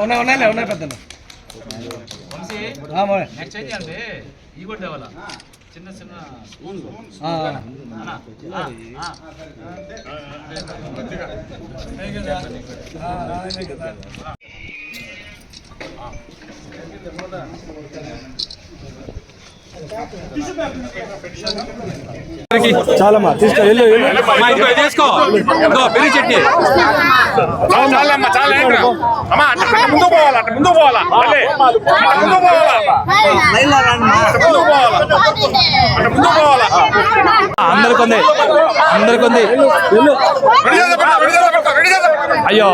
ఉన్నాయి ఉన్నాయి ఉన్నాయి పెద్ద చిన్న చిన్న స్పూన్ చాలమ్మా తీసుకో వెళ్ళు చాలమ్మా చాలా? అమ్మా ముందు పోవాలా ముందు పోవాలా మళ్ళీ ముందు పోవాలా? ముందు పోవాలా? ముందు పోవాలా? అందరికి ఉంది అందరికి ఉంది. అయ్యో.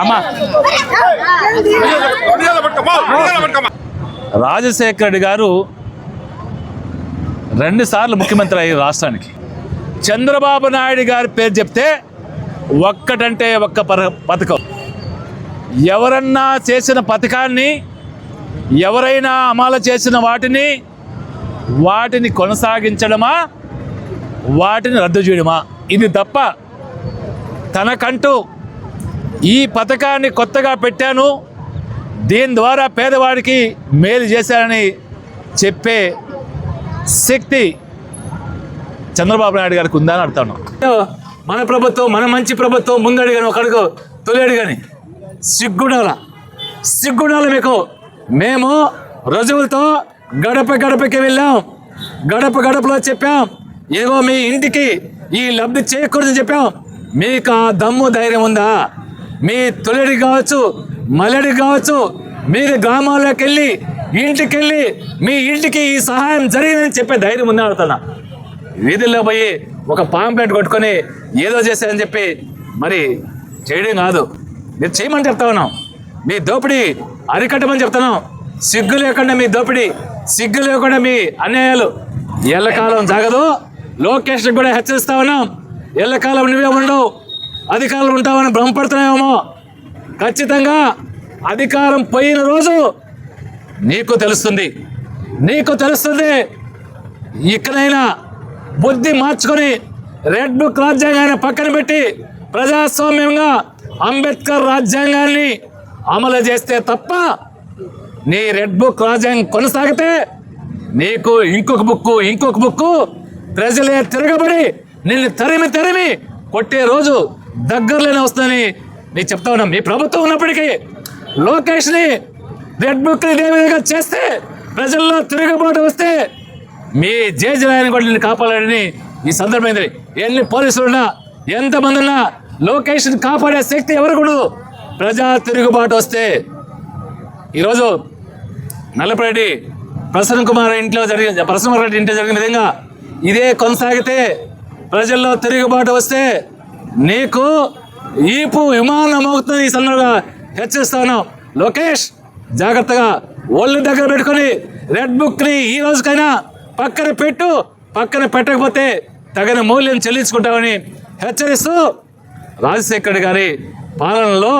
అమ్మా రాజశేఖర రెడ్డి గారు రెండుసార్లు ముఖ్యమంత్రి అయ్యారు రాష్ట్రానికి. చంద్రబాబు నాయుడు గారి పేరు చెప్తే ఒక్కటంటే ఒక్క పర పథకం. ఎవరన్నా చేసిన పథకాన్ని ఎవరైనా అమలు చేసిన వాటిని వాటిని కొనసాగించడమా వాటిని రద్దు చేయడమా? ఇది తప్ప తనకంటూ ఈ పథకాన్ని కొత్తగా పెట్టాను దీని ద్వారా పేదవాడికి మేలు చేశారని చెప్పే శక్తి చంద్రబాబు నాయుడు గారికి ఉందని అడుగుతాను. మన ప్రభుత్వం మన మంచి ప్రభుత్వం ముందడిగాని ఒకడుగు తొలి కానీ సిగ్గుడాల? సిగ్గుడాల మీకు? మేము రుజువులతో గడప గడపకి వెళ్ళాం. గడప గడపలో చెప్పాం. ఏవో మీ ఇంటికి ఈ లబ్ధి చేయకూడదని చెప్పాం. మీకు ఆ దమ్ము ధైర్యం ఉందా? మీ తొలిడి కావచ్చు మలడి కావచ్చు మీరు గ్రామాల్లోకి వెళ్ళి ఇంటికి వెళ్ళి మీ ఇంటికి ఈ సహాయం జరిగిందని చెప్పే ధైర్యం ఉందా అడుగుతున్నా వీధుల్లో పోయి ఒక పాంప్లెట్ కొట్టుకొని ఏదో చేశారని చెప్పి మరి చేయడం కాదు. మీరు చేయమని చెప్తా ఉన్నాం. మీ దోపిడీ అరికట్టమని చెప్తున్నాం సిగ్గు లేకుండా మీ దోపిడీ సిగ్గు లేకుండా మీ అన్యాయాలు ఎల్లకాలం జరగదు. లోకేష్కి కూడా హెచ్చరిస్తా ఉన్నాం. ఎల్లకాలం నువ్వే ఉండవు అధికారులు ఉంటావని భ్రమపడుతున్నాయేమో ఖచ్చితంగా అధికారం పోయిన రోజు నీకు తెలుస్తుంది. నీకు తెలుస్తుంది ఇక్కడైనా బుద్ధి మార్చుకొని రెడ్ బుక్ రాజ్యాంగాన్ని పక్కన పెట్టి ప్రజాస్వామ్యంగా అంబేద్కర్ రాజ్యాంగాన్ని అమలు చేస్తే తప్ప నీ రెడ్ బుక్ రాజ్యాంగం కొనసాగితే నీకు ఇంకొక బుక్కు ఇంకొక బుక్కు ప్రజలే తిరగబడి నిన్ను తరిమి తరిమి కొట్టే రోజు దగ్గరలోనే వస్తుందని నేను చెప్తా ఉన్నా మీ ప్రభుత్వం ఉన్నప్పటికీ లోకేష్ని రెడ్ బుక్ ఇదే విధంగా చేస్తే ప్రజల్లో తిరుగుబాటు వస్తే మీ జేజరాయని కూడా కాపాడాలని ఈ సందర్భమైంది ఎన్ని పోలీసులు ఉన్నా ఎంతమంది ఉన్నా లోకేష్ని కాపాడే శక్తి ఎవరు కూడా ప్రజా తిరుగుబాటు వస్తే. ఈరోజు నల్లపరెడ్డి ప్రసన్న కుమార్ ఇంట్లో జరిగిన ప్రసన్న కుమార్ రెడ్డి ఇంట్లో జరిగిన విధంగా ఇదే కొనసాగితే ప్రజల్లో తిరుగుబాటు వస్తే నీకు ఈపు విమానం అవుతుంది ఈ సందర్భంగా హెచ్చరిస్తాను. లోకేష్ జాగ్రత్తగా ఒళ్ళు దగ్గర పెట్టుకొని రెడ్ బుక్ని ఈ రోజుకైనా పక్కన పెట్టు పక్కన పెట్టకపోతే తగిన మూల్యం చెల్లించుకుంటామని హెచ్చరిస్తూ రాజశేఖర్ గారి పాలనలో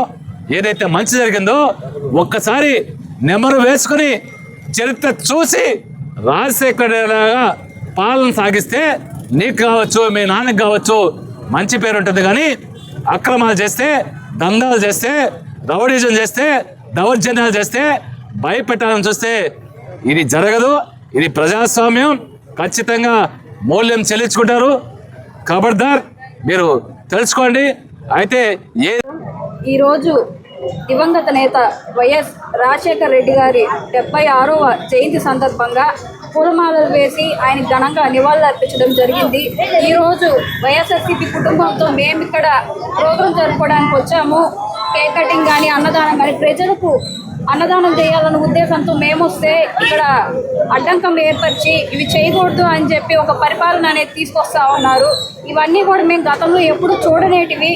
ఏదైతే మంచి జరిగిందో ఒక్కసారి నెమరు వేసుకొని చరిత్ర చూసి రాజశేఖర్ లాగా పాలన సాగిస్తే నీకు కావచ్చు మీ నాన్నకు కావచ్చు మంచి పేరు ఉంటుంది కానీ అక్రమాలు చేస్తే దందాలు చేస్తే రౌడీజం చేస్తే దౌర్జన్యాలు చేస్తే భయపెట్టాలని చూస్తే ఇది జరగదు. ఇది ప్రజాస్వామ్యం. ఖచ్చితంగా మూల్యం చెల్లించుకుంటారు. ఖబర్దార్ మీరు తెలుసుకోండి. అయితే ఏ ఈరోజు దివంగత నేత వైఎస్ రాజశేఖర్ రెడ్డి గారి డెబ్బై ఆరవ జయంతి సందర్భంగా పూలమాలలు వేసి ఆయన ఘనంగా నివాళులర్పించడం జరిగింది. ఈరోజు వైఎస్ఆర్సీపీ కుటుంబంతో మేము ఇక్కడ ప్రోగ్రాం జరుపుకోవడానికి వచ్చాము. కేక్ కటింగ్ కానీ అన్నదానం కానీ ప్రజలకు అన్నదానం చేయాలన్న ఉద్దేశంతో మేము వస్తే ఇక్కడ అడ్డంకం ఏర్పరిచి ఇవి చేయకూడదు అని చెప్పి ఒక పరిపాలన అనేది తీసుకొస్తా ఉన్నారు. ఇవన్నీ కూడా మేము గతంలో ఎప్పుడు చూడనేటివి.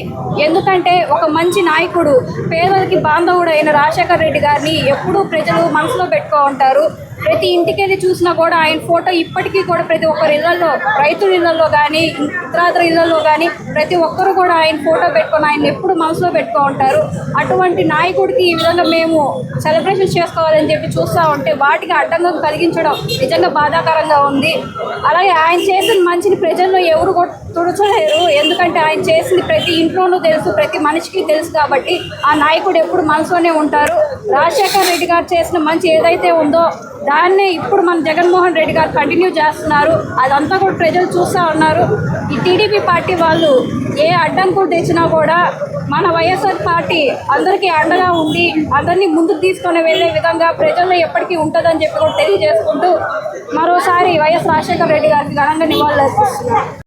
ఎందుకంటే ఒక మంచి నాయకుడు పేదలకి బాంధవుడు అయిన రాజశేఖర్ రెడ్డి గారిని ఎప్పుడూ ప్రజలు మనసులో పెట్టుకో ఉంటారు. ప్రతి ఇంటికి వెళ్ళి చూసినా కూడా ఆయన ఫోటో ఇప్పటికీ కూడా ప్రతి ఒక్కరి ఇళ్ళలో రైతుల ఇళ్ళలో కానీ ఇతరాతర ఇళ్ళలో కానీ ప్రతి ఒక్కరు కూడా ఆయన ఫోటో పెట్టుకొని ఆయన ఎప్పుడు మనసులో పెట్టుకో ఉంటారు. అటువంటి నాయకుడికి ఈ విధంగా మేము సెలబ్రేషన్ చేసుకోవాలని చెప్పి చూస్తూ ఉంటే వాటికి అడ్డంగా కలిగించడం నిజంగా బాధాకరంగా ఉంది. అలాగే ఆయన చేసిన మంచిని ప్రజల్లో ఎవరు తుడచలేరు. ఎందుకంటే ఆయన చేసింది ప్రతి ఇంట్లోనూ తెలుసు ప్రతి మనిషికి తెలుసు కాబట్టి ఆ నాయకుడు ఎప్పుడు మనసులోనే ఉంటారు. రాజశేఖర్ రెడ్డి గారు చేసిన మంచి ఏదైతే ఉందో దాన్నే ఇప్పుడు మన జగన్మోహన్ రెడ్డి గారు కంటిన్యూ చేస్తున్నారు. అదంతా కూడా ప్రజలు చూస్తూ ఉన్నారు. ఈ టీడీపీ పార్టీ వాళ్ళు ఏ అడ్డంకులు తెచ్చినా కూడా మన వైఎస్ఆర్ పార్టీ అందరికీ అండగా ఉండి అందరినీ ముందుకు తీసుకొని వెళ్ళే విధంగా ప్రజల్లో ఎప్పటికీ ఉంటుందని చెప్పి కూడా తెలియజేసుకుంటూ మరోసారి వైఎస్ రాజశేఖర రెడ్డి గారికి ఘనంగా నివాళులు అర్పిస్తున్నారు